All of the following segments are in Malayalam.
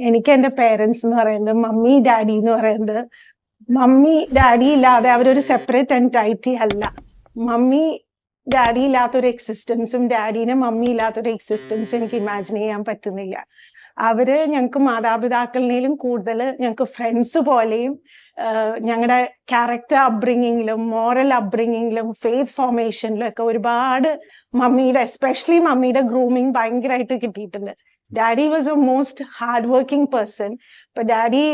എനിക്ക് എന്റെ പേരൻസ് എന്ന് പറയുന്നത് മമ്മി ഡാഡി എന്ന് പറയുന്നത് മമ്മി ഡാഡി ഇല്ലാതെ അവരൊരു സെപ്പറേറ്റ് എന്റൈറ്റി അല്ല. മമ്മി ഡാഡി ഇല്ലാത്തൊരു എക്സിസ്റ്റൻസും ഡാഡീനെ മമ്മി ഇല്ലാത്തൊരു എക്സിസ്റ്റൻസും എനിക്ക് ഇമാജിൻ ചെയ്യാൻ പറ്റുന്നില്ല. അവർ ഞങ്ങൾക്ക് മാതാപിതാക്കളിനേലും കൂടുതൽ ഞങ്ങൾക്ക് ഫ്രണ്ട്സ് പോലെയും ഞങ്ങളുടെ ക്യാരക്ടർ അപ്ബ്രിങ്ങിങ്ങിലും മോറൽ അപ്ബ്രിങ്ങിങ്ങിലും ഫെയ്ത്ത് ഫോർമേഷനിലും ഒക്കെ ഒരുപാട് മമ്മിയുടെ എസ്പെഷ്യലി മമ്മിയുടെ ഗ്രൂമിങ് ഭയങ്കരമായിട്ട് കിട്ടിയിട്ടുണ്ട്. Daddy was a most hard working person ഇപ്പൊ ഡാഡി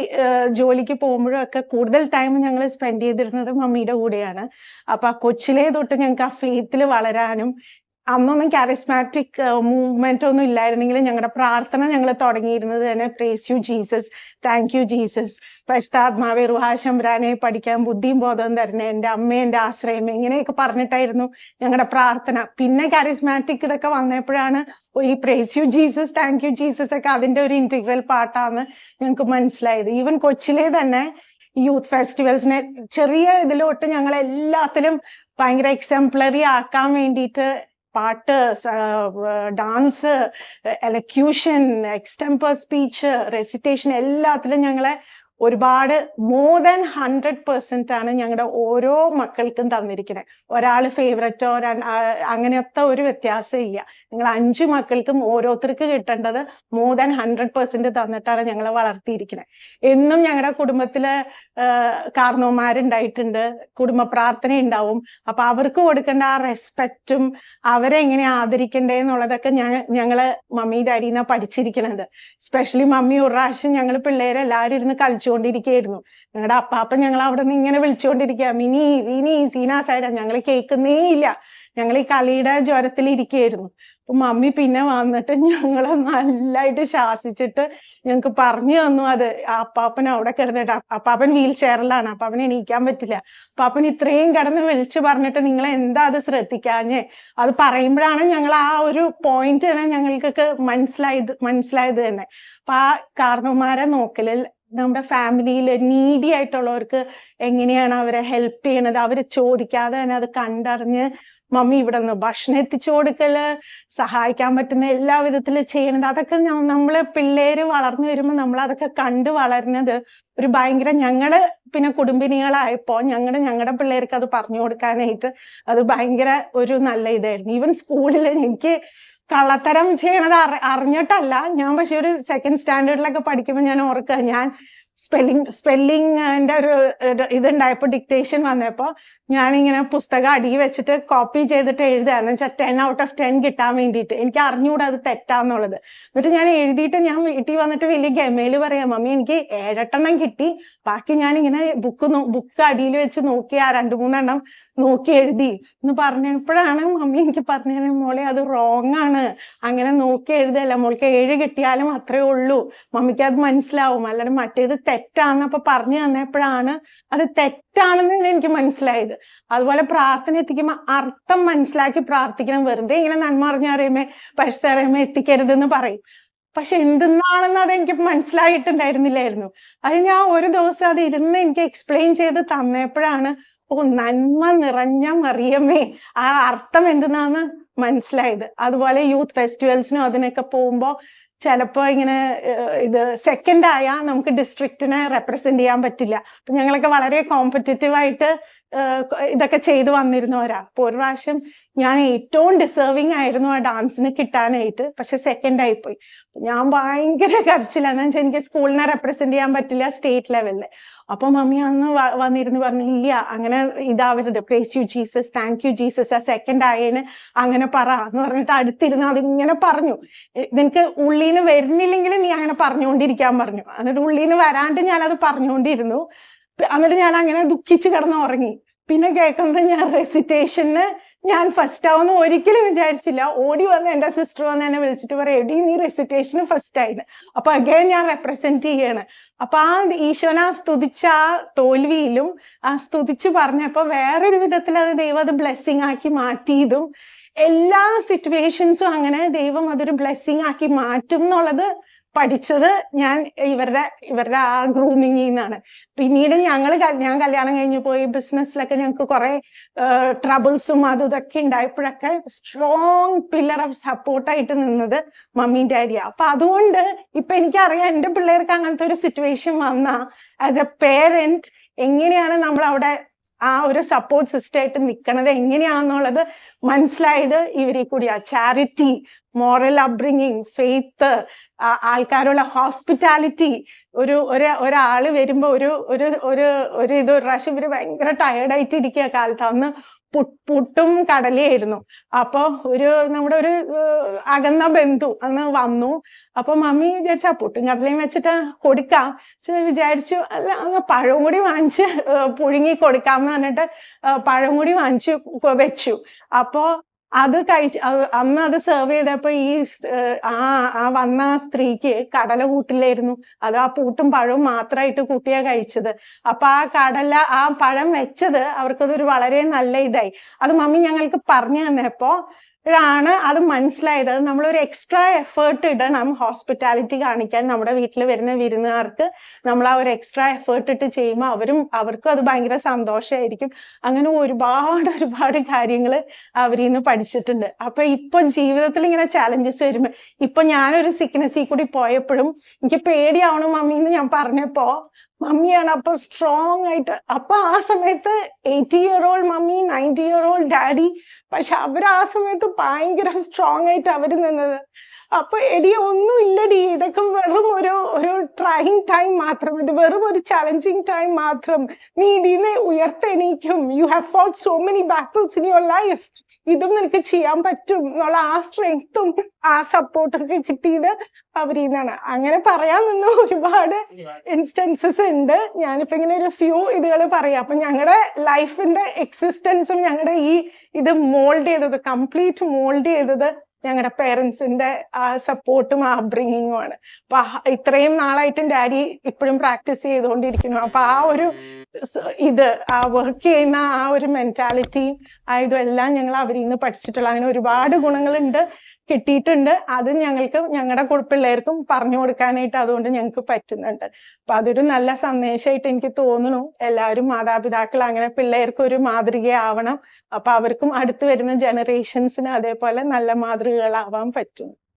ജോലിക്ക് പോകുമ്പോഴും ഒക്കെ കൂടുതൽ ടൈം ഞങ്ങൾ സ്പെൻഡ് ചെയ്തിരുന്നത് മമ്മിയുടെ കൂടെയാണ്. അപ്പൊ ആ കൊച്ചിലെ തൊട്ട് ഞങ്ങൾക്ക് ആ ഫെയ്ത്തിൽ വളരാനും അന്നൊന്നും കാരിസ്മാറ്റിക് മൂവ്മെന്റ് ഒന്നും ഇല്ലായിരുന്നെങ്കിലും ഞങ്ങളുടെ പ്രാർത്ഥന ഞങ്ങൾ തുടങ്ങിയിരുന്നത് തന്നെ praise you Jesus thank you Jesus പരിശുദ്ധാത്മാവെ റുഹാശംബ്രാനെ പഠിക്കാൻ ബുദ്ധിയും ബോധവും തരണേ എന്റെ അമ്മ എന്റെ ആശ്രയം ഇങ്ങനെയൊക്കെ പറഞ്ഞിട്ടായിരുന്നു ഞങ്ങളുടെ പ്രാർത്ഥന. പിന്നെ കാരിസ്മാറ്റിക് ഇതൊക്കെ വന്നപ്പോഴാണ് ഈ praise you Jesus thank you Jesus ഒക്കെ അതിന്റെ ഒരു ഇന്റഗ്രൽ പാട്ടാന്ന് ഞങ്ങൾക്ക് മനസ്സിലായത്. ഈവൻ കൊച്ചിലെ തന്നെ യൂത്ത് ഫെസ്റ്റിവൽസിനെ ചെറിയ ഇതിലോട്ട് ഞങ്ങൾ എല്ലാത്തിലും ഭയങ്കര എക്സംപ്ലറി ആക്കാൻ വേണ്ടിയിട്ട് പാട്ട് dance elocution extempore speech recitation എല്ലാത്തിലും ഞങ്ങളെ ഒരുപാട് മോർ ദാൻ ഹൺഡ്രഡ് പെർസെന്റ് ആണ് ഞങ്ങളുടെ ഓരോ മക്കൾക്കും തന്നിരിക്കുന്നത് ഒരാൾ ഫേവററ്റോ അങ്ങനത്തെ ഒരു വ്യത്യാസം ഇല്ല. നിങ്ങൾ അഞ്ച് മക്കൾക്കും ഓരോരുത്തർക്ക് കിട്ടേണ്ടത് മോർ ദാൻ ഹൺഡ്രഡ് പെർസെന്റ് തന്നിട്ടാണ് ഞങ്ങളെ വളർത്തിയിരിക്കുന്നത് എന്നും ഞങ്ങളുടെ കുടുംബത്തിൽ കാർന്നവന്മാരുണ്ടായിട്ടുണ്ട് കുടുംബ പ്രാർത്ഥന ഉണ്ടാവും അപ്പൊ അവർക്ക് കൊടുക്കേണ്ട ആ റെസ്പെക്റ്റും അവരെ എങ്ങനെ ആദരിക്കണ്ടേ എന്നുള്ളതൊക്കെ ഞാൻ ഞങ്ങൾ മമ്മി നിന്നാണ് പഠിച്ചിരിക്കണത്. സ്പെഷ്യലി മമ്മി ഒരു പ്രാവശ്യം ഞങ്ങൾ പിള്ളേരെല്ലാവരും ഇരുന്ന് ഇരുന്ന് കളിച്ചുകൊണ്ടിരിക്കുകയായിരുന്നു ഞങ്ങളുടെ അപ്പാപ്പൻ ഞങ്ങൾ അവിടെ നിന്ന് ഇങ്ങനെ വിളിച്ചുകൊണ്ടിരിക്കുക മിനി ഇനി സീന സൈഡ ഞങ്ങൾ കേൾക്കുന്നേ ഇല്ല. ഞങ്ങൾ ഈ കളിയുടെ ജ്വരത്തിൽ ഇരിക്കുകയായിരുന്നു അപ്പൊ മമ്മി പിന്നെ വന്നിട്ട് ഞങ്ങളെ നല്ലായിട്ട് ശാസിച്ചിട്ട് ഞങ്ങൾക്ക് പറഞ്ഞു തന്നു അത്. അപ്പാപ്പൻ അവിടെ കിടന്നിട്ട് അപ്പാപ്പൻ വീൽ ചെയറിലാണ്. അപ്പാപ്പൻ എണീക്കാൻ പറ്റില്ല. അപ്പാപ്പൻ ഇത്രയും കിടന്ന് വിളിച്ചു പറഞ്ഞിട്ട് നിങ്ങൾ എന്താ അത് ശ്രദ്ധിക്കാഞ്ഞേ? അത് പറയുമ്പോഴാണ് ഞങ്ങൾ ആ ഒരു പോയിന്റ് തന്നെ ഞങ്ങൾക്കൊക്കെ മനസ്സിലായത് മനസ്സിലായത് തന്നെ. അപ്പൊ ആ കാരണവന്മാരെ നോക്കലിൽ നമ്മുടെ ഫാമിലിയിൽ നീഡി ആയിട്ടുള്ളവർക്ക് എങ്ങനെയാണ് അവരെ ഹെൽപ്പ് ചെയ്യണത് അവരെ ചോദിക്കാതെ തന്നെ അത് കണ്ടറിഞ്ഞ് മമ്മി ഇവിടെ നിന്ന് ഭക്ഷണം എത്തിച്ചു കൊടുക്കൽ സഹായിക്കാൻ പറ്റുന്ന എല്ലാ വിധത്തിലും ചെയ്യണത് അതൊക്കെ നമ്മൾ പിള്ളേര് വളർന്നു വരുമ്പോൾ നമ്മൾ അതൊക്കെ കണ്ട് വളരുന്നത് ഒരു ഭയങ്കര ഞങ്ങൾ പിന്നെ കുടുംബിനികളായപ്പോ ഞങ്ങളുടെ ഞങ്ങളുടെ പിള്ളേർക്ക് അത് പറഞ്ഞു കൊടുക്കാനായിട്ട് അത് ഭയങ്കര ഒരു നല്ല ഇതായിരുന്നു. ഈവൻ സ്കൂളിൽ എനിക്ക് കള്ളത്തരം ചെയ്യണത് അറി അറിഞ്ഞിട്ടല്ല. ഞാൻ പക്ഷെ ഒരു സെക്കൻഡ് സ്റ്റാൻഡേർഡിലൊക്കെ പഠിക്കുമ്പോൾ ഞാൻ ഓർക്കുക ഞാൻ സ്പെല്ലിംഗ് സ്പെല്ലിങ്ങിന്റെ ഒരു ഇതുണ്ടായപ്പോൾ ഇതുണ്ടായപ്പോ ഡിക്റ്റേഷൻ വന്നപ്പോ ഞാനിങ്ങനെ പുസ്തകം അടിയിൽ വെച്ചിട്ട് കോപ്പി ചെയ്തിട്ട് എഴുതുകയെന്ന് വെച്ചാൽ ടെൻ ഔട്ട് ഓഫ് ടെൻ കിട്ടാൻ വേണ്ടിയിട്ട്. എനിക്ക് അറിഞ്ഞുകൂടാ അത് തെറ്റാന്നുള്ളത്. എന്നിട്ട് ഞാൻ എഴുതിയിട്ട് ഞാൻ വീട്ടിൽ വന്നിട്ട് വലിയ ഗമയിൽ പറയാം മമ്മി എനിക്ക് ഏഴെട്ടെണ്ണം കിട്ടി. ബാക്കി ഞാൻ ഇങ്ങനെ ബുക്ക് ബുക്ക് അടിയിൽ വെച്ച് നോക്കി ആ രണ്ടു മൂന്നെണ്ണം നോക്കി എഴുതി. എന്ന് പറഞ്ഞപ്പോഴാണ് മമ്മി എനിക്ക് പറഞ്ഞു മോളെ അത് റോങ് ആണ്. അങ്ങനെ നോക്കി എഴുതല്ല. മോൾക്ക് ഏഴ് കിട്ടിയാലും അത്രേ ഉള്ളൂ. മമ്മിക്ക് അത് മനസ്സിലാവും. അല്ലാണ്ട് മറ്റേത് തെറ്റാന്നപ്പൊ പറഞ്ഞു തന്നപ്പോഴാണ് അത് തെറ്റാണെന്ന് എനിക്ക് മനസ്സിലായത്. അതുപോലെ പ്രാർത്ഥന എത്തിക്കുമ്പോൾ അർത്ഥം മനസ്സിലാക്കി പ്രാർത്ഥിക്കണം. വെറുതെ ഇങ്ങനെ നന്മ അറിഞ്ഞറിയുമേ പരിശുദ്ധറിയുമേ എത്തിക്കരുതെന്ന് പറയും. പക്ഷെ എന്തെന്നാണെന്ന് അത് എനിക്ക് മനസ്സിലായിട്ടുണ്ടായിരുന്നില്ലായിരുന്നു. അത് ഞാൻ ഒരു ദിവസം അത് ഇരുന്ന് എനിക്ക് എക്സ്പ്ലെയിൻ ചെയ്ത് തന്നപ്പോഴാണ് ഓ നന്മ നിറഞ്ഞ മറിയമ്മേ ആ അർത്ഥം എന്തെന്നാന്ന് മനസ്സിലായത്. അതുപോലെ യൂത്ത് ഫെസ്റ്റിവൽസിനും അതിനൊക്കെ പോകുമ്പോൾ ചിലപ്പോൾ ഇങ്ങനെ ഇത് സെക്കൻഡ് ആയാൽ നമുക്ക് ഡിസ്ട്രിക്റ്റിനെ റെപ്രസെന്റ് ചെയ്യാൻ പറ്റില്ല. അപ്പൊ ഞങ്ങളൊക്കെ വളരെ കോമ്പറ്റീറ്റീവ് ആയിട്ട് ഇതൊക്കെ ചെയ്തു വന്നിരുന്നവരാ അപ്പൊ ഒരു പ്രാവശ്യം ഞാൻ ഏറ്റവും ഡിസേർവിങ് ആയിരുന്നു ആ ഡാൻസിന് കിട്ടാനായിട്ട്. പക്ഷെ സെക്കൻഡ് ആയിപ്പോയി. പോയി ഞാൻ ഭയങ്കര കരച്ചില്ല എന്ന് വെച്ചാൽ എനിക്ക് സ്കൂളിനെ റെപ്രസെന്റ് ചെയ്യാൻ പറ്റില്ല സ്റ്റേറ്റ് ലെവലിൽ അപ്പൊ മമ്മി അന്ന് വന്നിരുന്ന് പറഞ്ഞു ഇല്ല അങ്ങനെ ഇതാവരുത്. Praise you Jesus thank you Jesus ആ സെക്കൻഡ് ആയതിന് അങ്ങനെ പറ. എന്ന് പറഞ്ഞിട്ട് അടുത്തിരുന്ന് അതിങ്ങനെ പറഞ്ഞു. നിനക്ക് ഉള്ളീന്ന് വരുന്നില്ലെങ്കിൽ നീ അങ്ങനെ പറഞ്ഞുകൊണ്ടിരിക്കാൻ പറഞ്ഞു. എന്നിട്ട് ഉള്ളീന്ന് വരാണ്ട് ഞാൻ അത് പറഞ്ഞുകൊണ്ടിരുന്നു. എന്നിട്ട് ഞാൻ അങ്ങനെ ദുഃഖിച്ച് കിടന്ന് ഉറങ്ങി പിന്നെ കേൾക്കുന്നത് ഞാൻ റെസിറ്റേഷന് ഞാൻ ഫസ്റ്റ് ആവുമെന്ന് ഒരിക്കലും വിചാരിച്ചില്ല. ഓടി വന്ന് എന്റെ സിസ്റ്റർ വന്ന് എന്നെ വിളിച്ചിട്ട് പറയാം എടി നീ റെസിറ്റേഷന് ഫസ്റ്റ് ആയിരുന്നു അപ്പൊ അഗൈൻ ഞാൻ റെപ്രസെന്റ് ചെയ്യാണ്. അപ്പൊ ആ ഈശോനെ ആ സ്തുതിച്ച ആ തോൽവിയിലും ആ സ്തുതിച്ച് പറഞ്ഞപ്പോ വേറൊരു വിധത്തിൽ അത് ദൈവം അത് ബ്ലെസ്സിങ് ആക്കി മാറ്റിയതും എല്ലാ സിറ്റുവേഷൻസും അങ്ങനെ ദൈവം അതൊരു ബ്ലെസ്സിങ് ആക്കി മാറ്റും എന്നുള്ളത് പഠിച്ചത് ഞാൻ ഇവരുടെ ഇവരുടെ ആ ഗ്രൂമിങ്ങിൽ നിന്നാണ്. പിന്നീട് ഞങ്ങൾ ഞാൻ കല്യാണം കഴിഞ്ഞ് പോയി ബിസിനസ്സിലൊക്കെ ഞങ്ങൾക്ക് കുറെ ട്രബിൾസും അതും ഇതൊക്കെ ഉണ്ടായപ്പോഴൊക്കെ സ്ട്രോങ് പില്ലർ ഓഫ് സപ്പോർട്ടായിട്ട് നിന്നത് മമ്മിയും ഡാഡിയാ അപ്പൊ അതുകൊണ്ട് ഇപ്പൊ എനിക്കറിയാം എന്റെ പിള്ളേർക്ക് അങ്ങനത്തെ ഒരു സിറ്റുവേഷൻ വന്ന ആസ് എ പേരന്റ് എങ്ങനെയാണ് നമ്മൾ അവിടെ ആ ഒരു സപ്പോർട്ട് സിസ്റ്റമായിട്ട് നിൽക്കണത് എങ്ങനെയാണെന്നുള്ളത് മനസ്സിലായത് ഇവരെ കൂടിയാ. ചാരിറ്റി മോറൽ അപ്ബ്രിങ്ങിങ് ഫെയ്ത്ത് ആൾക്കാരുള്ള ഹോസ്പിറ്റാലിറ്റി. ഒരു ഒരു ഒരാൾ വരുമ്പോ ഒരു ഒരു ഒരു ഒരു ഇത് ഒരു പ്രാവശ്യം ഇവർ ഭയങ്കര ടയർഡായിട്ട് ഇരിക്കുക കാലത്ത്. അന്ന് പുട്ടും കടലയായിരുന്നു. അപ്പോൾ ഒരു നമ്മുടെ ഒരു അകന്ന ബന്ധു അന്ന് വന്നു. അപ്പോൾ മമ്മി വിചാരിച്ചു പുട്ടും കടലയും വെച്ചിട്ട് കൊടുക്കാം. വിചാരിച്ചു അല്ല അന്ന് പഴം കൂടി വാങ്ങിച്ച് പുഴുങ്ങി കൊടുക്കാം എന്ന് പറഞ്ഞിട്ട് പഴം കൂടി വാങ്ങിച്ചു വെച്ചു. അപ്പോ അത് കഴിച്ച് അന്ന് അത് സെർവ് ചെയ്തപ്പോ ഈ ആ ആ വന്ന ആ സ്ത്രീക്ക് കടല കൂട്ടില്ലായിരുന്നു. അത് ആ പൂട്ടും പഴവും മാത്രമായിട്ട് കൂട്ടിയാ കഴിച്ചത്. അപ്പൊ ആ കടല ആ പഴം വെച്ചത് അവർക്കതൊരു വളരെ നല്ല ഇതായി. അത് മമ്മി ഞങ്ങൾക്ക് പറഞ്ഞു തന്നപ്പോ ാണ് അത് മനസ്സിലായത്. നമ്മളൊരു എക്സ്ട്രാ എഫേർട്ട് ഇടണം ഹോസ്പിറ്റാലിറ്റി കാണിക്കാൻ നമ്മുടെ വീട്ടിൽ വരുന്ന വിരുന്നുകാർക്ക് നമ്മൾ ആ ഒരു എക്സ്ട്രാ എഫേർട്ട് ഇട്ട് ചെയ്യുമ്പോൾ അവരും അവർക്കും അത് ഭയങ്കര സന്തോഷമായിരിക്കും അങ്ങനെ ഒരുപാട് ഒരുപാട് കാര്യങ്ങൾ അവരിൽ നിന്ന് പഠിച്ചിട്ടുണ്ട്. അപ്പൊ ഇപ്പൊ ജീവിതത്തിൽ ഇങ്ങനെ ചാലഞ്ചസ് വരുമ്പോൾ ഇപ്പൊ ഞാനൊരു സിക്നസ്സിൽ കൂടി പോയപ്പോഴും എനിക്ക് പേടിയാവണം മമ്മി എന്ന് ഞാൻ പറഞ്ഞപ്പോ മമ്മിയാണ് അപ്പൊ സ്ട്രോങ് ആയിട്ട്. അപ്പൊ ആ സമയത്ത് eighty year old mummy ninety year old daddy പക്ഷെ അവർ ആ സമയത്ത് ഭയങ്കര സ്ട്രോങ് ആയിട്ട് അവർ നിന്നത്. അപ്പൊ എടി ഒന്നും ഇല്ലടി. ഇതൊക്കെ വെറും ഒരു ഒരു ട്രൈങ് ടൈം മാത്രം. ഇത് വെറും ഒരു ചലഞ്ചിങ് ടൈം മാത്രം. നീ ഇതിനെ ഉയർത്തെണീക്കും. You have fought so many battles in your life ഇതും നിനക്ക് ചെയ്യാൻ പറ്റും എന്നുള്ള ആ സ്ട്രെങ്ത്തും ആ സപ്പോർട്ടൊക്കെ കിട്ടിയത് അവരിൽ നിന്നാണ്. അങ്ങനെ പറയാൻ നിന്ന് ഒരുപാട് ഇൻസ്റ്റൻസസ് ഉണ്ട്. ഞാനിപ്പോ ഇങ്ങനെ ഒരു ഫ്യൂ ഇതുകൾ പറയാം. അപ്പൊ ഞങ്ങളുടെ ലൈഫിന്റെ എക്സിസ്റ്റൻസും ഞങ്ങളുടെ ഈ ഇത് മോൾഡ് ചെയ്തത് കംപ്ലീറ്റ് മോൾഡ് ചെയ്തത് ഞങ്ങളുടെ പേരൻസിന്റെ ആ സപ്പോർട്ടും ആ അപ്ബ്രിങ്ങിങ്ങും ആണ്. അപ്പൊ ഇത്രയും നാളായിട്ടും ഡാഡി ഇപ്പോഴും പ്രാക്ടീസ് ചെയ്തുകൊണ്ടിരിക്കുന്നു. അപ്പൊ ആ ഒരു ഇത് ആ വർക്ക് ചെയ്യുന്ന ആ ഒരു മെന്റാലിറ്റി ആ ഇതും എല്ലാം ഞങ്ങൾ അവരിൽ നിന്ന് പഠിച്ചിട്ടുള്ള അങ്ങനെ ഒരുപാട് ഗുണങ്ങളുണ്ട് കിട്ടിയിട്ടുണ്ട്. അത് ഞങ്ങൾക്ക് ഞങ്ങളുടെ പിള്ളേർക്കും പറഞ്ഞു കൊടുക്കാനായിട്ട് അതുകൊണ്ട് ഞങ്ങൾക്ക് പറ്റുന്നുണ്ട്. അപ്പൊ അതൊരു നല്ല സന്ദേശമായിട്ട് എനിക്ക് തോന്നുന്നു. എല്ലാവരും മാതാപിതാക്കൾ അങ്ങനെ പിള്ളേർക്ക് ഒരു മാതൃകയാവണം. അപ്പൊ അവർക്കും അടുത്ത് വരുന്ന ജനറേഷൻസിന് അതേപോലെ നല്ല മാതൃകകളാവാൻ പറ്റും